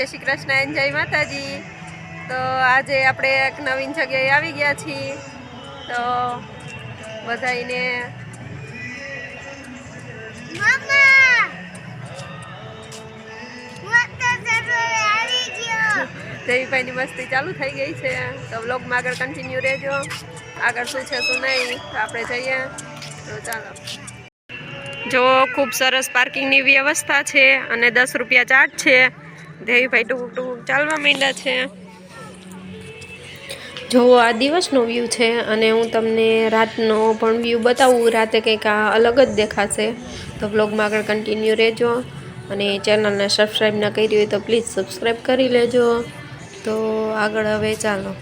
જય શ્રી કૃષ્ણ, એન જય માતાજી. તો આજે આપણે એક નવીન જગ્યાએ આવી ગયા છીએ. તો બધાને દેવીભાઈની મસ્તી ચાલુ થઈ ગઈ છે. તો વ્લોગમાં આગળ કન્ટિન્યુ રહેજો. આગળ શું છે, શું નહીં તો આપણે જઈએ. તો ચાલો. જો ખૂબ સરસ પાર્કિંગની વ્યવસ્થા છે અને દસ રૂપિયા ચાર્જ છે. દેવીભાઈ ટૂંક ટૂંક ચાલવા માંડ્યા છે. જો, આ દિવસનો વ્યૂ છે અને હું તમને રાતનો પણ વ્યૂ બતાવું. રાતે કંઈક આ અલગ જ દેખાશે. તો બ્લોગમાં આગળ કન્ટિન્યુ રહેજો અને ચેનલને સબસ્ક્રાઈબ ના કરી હોય તો પ્લીઝ સબસ્ક્રાઈબ કરી લેજો. તો આગળ હવે ચાલો.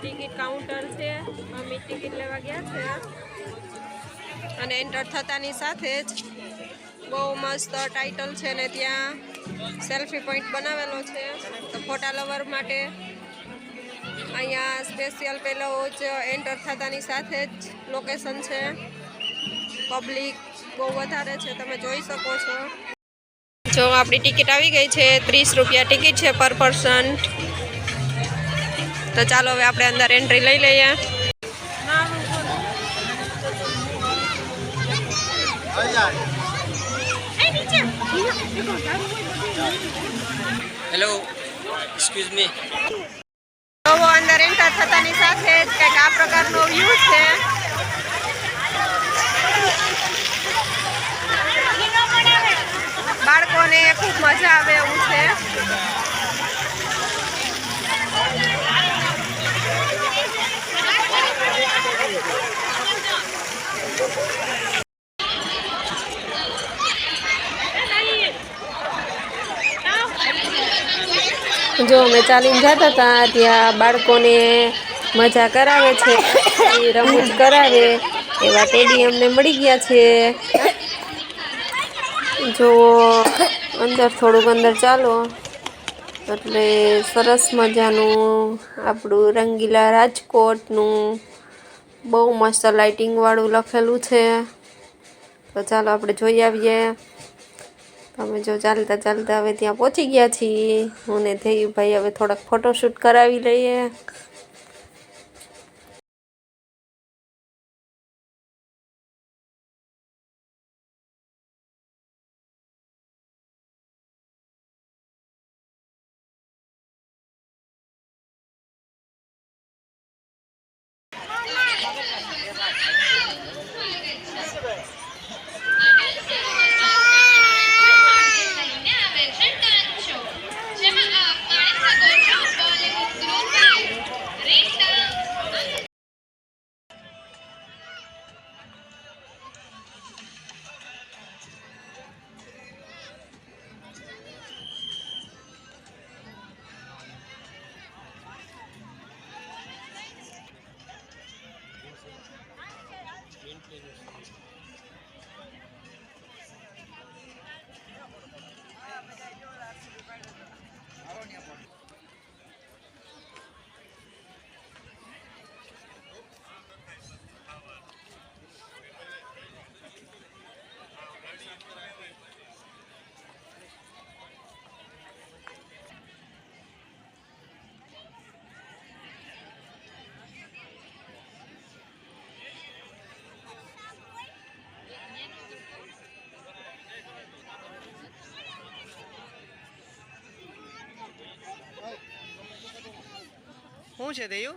ટિકિટ કાઉન્ટર છે. અમે ટિકિટ લેવા ગયા છે. અને એન્ટર થતાની સાથે જ બહુ મસ્ત ટાઇટલ છે ને ત્યાં સેલ્ફી પોઈન્ટ બનાવેલો છે. તો ફોટા લવર માટે અહીંયા સ્પેશિયલ પેલો જ એન્ટર થતાની સાથે જ લોકેશન છે. પબ્લિક બહુ વધારે છે. તમે જોઈ શકો છો. જો આપણી ટિકિટ આવી ગઈ છે, ત્રીસ રૂપિયા ટિકિટ છે પર પર્સન તો ચાલો હવે આપણે અંદર એન્ટ્રી લઈ લઈએ. હેલો એક્સક્યુઝ મી તો અંદર એન્ટર થતાની સાથે જ કંઈક આ પ્રકારનો વ્યૂ છે. બાળકોને ખૂબ મજા આવે એવું છે. જો અમે ચાલીને જતા હતા, ત્યાં બાળકોને મજા કરાવે છે રમૂજ કરાવે, એવા ટેડી અમને મળી ગયા છે. જો અંદર થોડુંક અંદર ચાલો, એટલે સરસ મજાનું આપણું રંગીલા રાજકોટનું બહુ મસ્ત લાઇટિંગવાળું લખેલું છે. તો ચાલો આપણે જોઈ આવીએ. અમે જો ચાલતા ચાલતા હવે ત્યાં પહોંચી ગયા છીએ. હું ને ભાઈ હવે થોડાક ફોટોશૂટ કરાવી લઈએ. શું છે થયું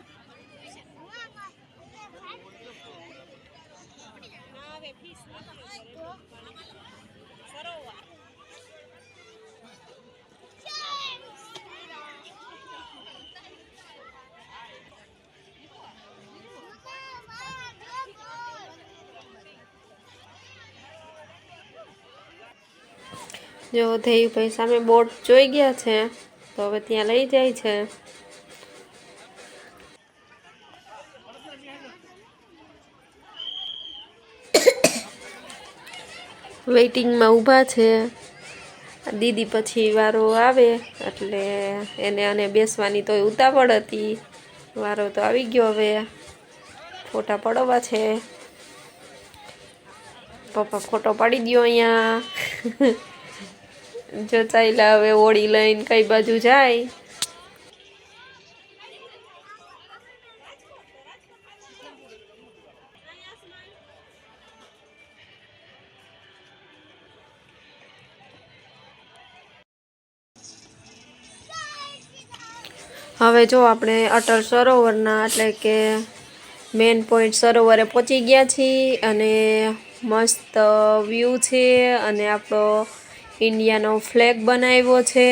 જો થઈ ભાઈ સામે બોટ જોઈ ગયા છે, તો હવે ત્યાં લઈ જાય છે. વેઇટિંગમાં ઊભા છે. દીદી પછી વારો આવે એટલે એને અને બેસવાની તો ઉતાવળ હતી. વારો તો આવી ગયો હવે. ફોટા પડવા છે. પપ્પા ફોટો પાડી દ્યો અહીંયા. જો ચાલ્યા હવે ઓળી લઈને કઈ બાજુ જાય. હવે જો આપણે અટલ સરોવરના એટલે કે મેન પોઈન્ટ સરોવરે પહોંચી ગયા છીએ અને મસ્ત વ્યૂ છે અને આપણો ઇન્ડિયાનો ફ્લેગ બનાવ્યો છે.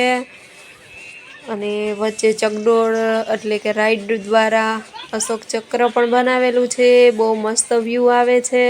અને વચ્ચે ચકડોળ એટલે કે રાઈડ દ્વારા અશોક ચક્ર પણ બનાવેલું છે. બહુ મસ્ત વ્યૂ આવે છે.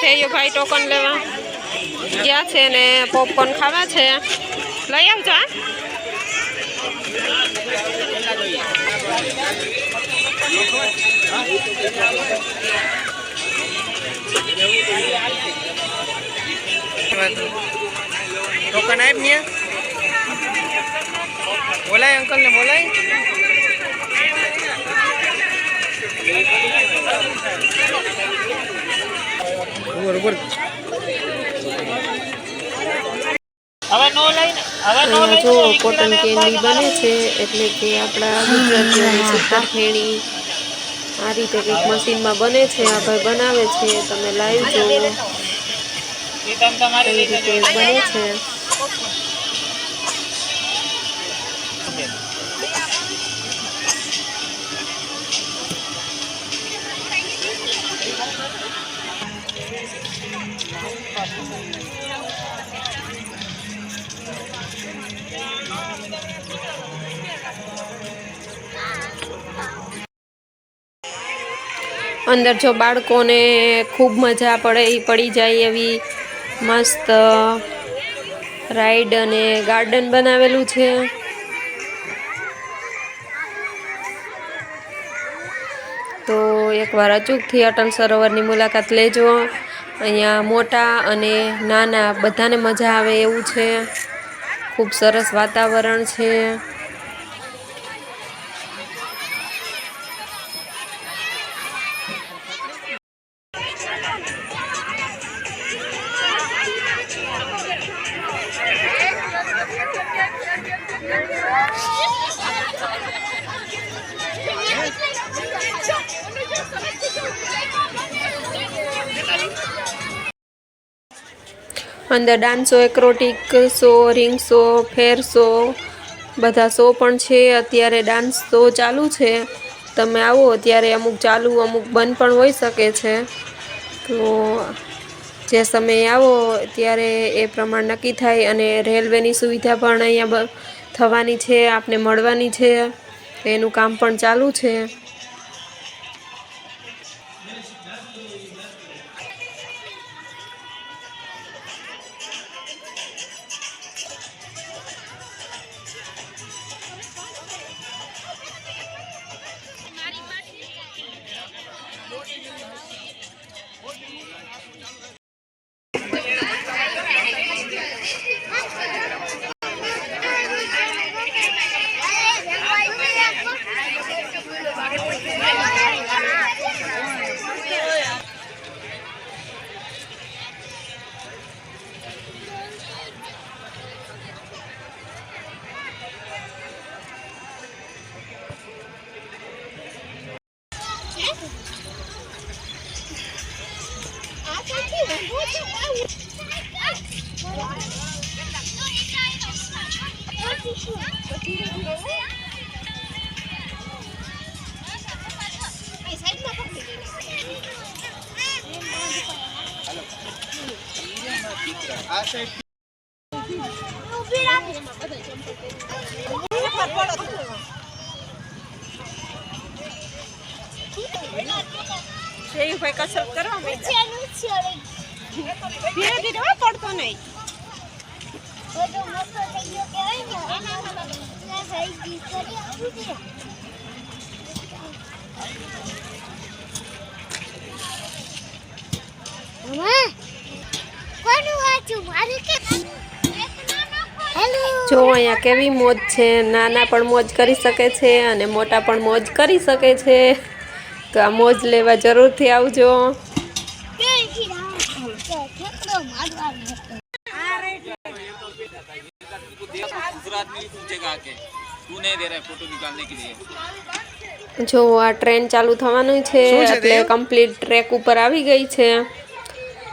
જો થયો ભાઈ ટોકન લેવા. ગયા છે ને પોપકોર્ન ખાવા છે. લઈ આવજો, હા. ટોકન આપ ને બોલાય અંકલ ને બોલાય. ઉપર ઉપર અહીંયા જો કોટન કેન્ડી બને છે એટલે કે આપણા ગુજરાતીઓની આ રીતે કંઈક મશીનમાં બને છે આ ભાઈ બનાવે છે તમે લાઈવ એ કઈ રીતે બને છે. અંદર જો બાળકોને ખૂબ મજા પડે એ પડી જાય એવી મસ્ત રાઈડ અને ગાર્ડન બનાવેલું છે. તો એકવાર અચૂકથી અટલ સરોવરની મુલાકાત લેજો. અહીંયા મોટા અને નાના બધાને મજા આવે એવું છે. ખૂબ સરસ વાતાવરણ છે. અંદર ડાન્સો, એક્રોટિક show, ring show, fair show, બધા શો પણ છે. અત્યારે ડાન્સ શો ચાલુ છે. તમે આવો ત્યારે અમુક ચાલુ, અમુક બંધ પણ હોઈ શકે છે. તો જે સમયે આવો, ત્યારે એ પ્રમાણ નક્કી થાય અને રેલવેની સુવિધા પણ અહીંયા થવાની છે, આપને મળવાની છે. એનું કામ પણ ચાલુ છે. ભાઈ કસરત કરવા માંડ્યા. ધીરે ધીરે હો, પડતો નહીં જો અહીંયા કેવી મોજ છે નાના પણ મોજ કરી શકે છે અને મોટા પણ મોજ કરી શકે છે. તો આ મોજ લેવા જરૂરથી આવજો. જો આ ટ્રેન ચાલુ થવાનું છે એટલે કમ્પ્લીટ ટ્રેક ઉપર આવી ગઈ છે.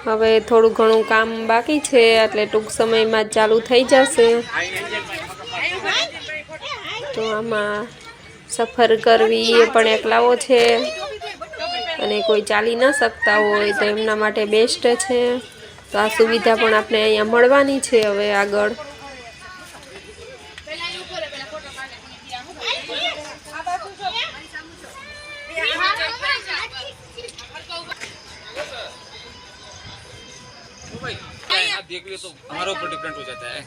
હવે થોડું ઘણું કામ બાકી છે, એટલે ટૂંક સમયમાં જ ચાલુ થઈ જશે. તો આમાં સફર કરવી એ પણ એકલાઓ છે. અને કોઈ ચાલી ન શકતા હોય તો એમના માટે બેસ્ટ છે. તો આ સુવિધા પણ આપણે અહીંયા મળવાની છે હવે આગળ. ऊपर डिपेंड हो जाता है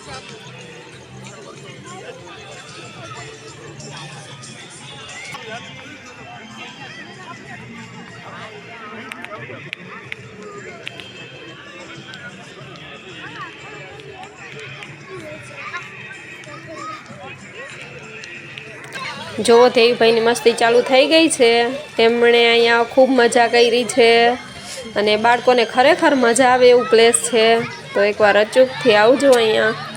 જો દેવીભાઈની મસ્તી ચાલુ થઈ ગઈ છે. તેમણે અહીંયા ખૂબ મજા કરી છે અને બાળકોને ખરેખર મજા આવે એવું પ્લેસ છે. તો એકવાર અચૂકથી આવજો અહીંયા.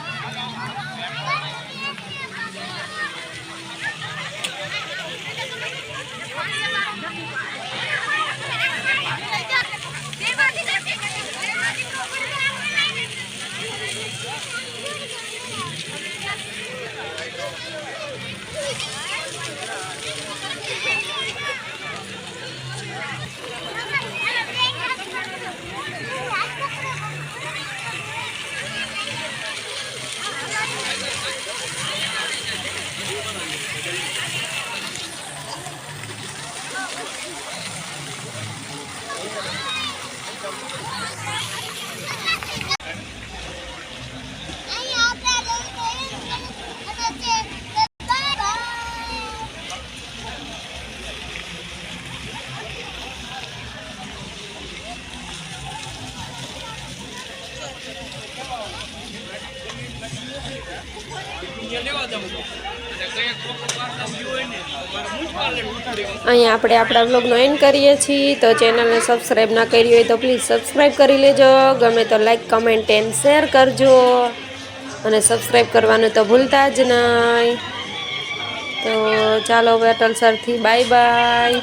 Oh, my God. અહીંયા આપણે આપણા વ્લોગનો એન્ડ કરીએ છીએ. તો ચેનલને સબસ્ક્રાઈબ ના કરી હોય તો પ્લીઝ સબસ્ક્રાઈબ કરી લેજો. ગમે તો લાઈક કમેન્ટ એન્ડ શેર કરજો. અને સબસ્ક્રાઈબ કરવાનું તો ભૂલતા જ નહીં. તો ચાલો હવે અટલ સરથી બાય બાય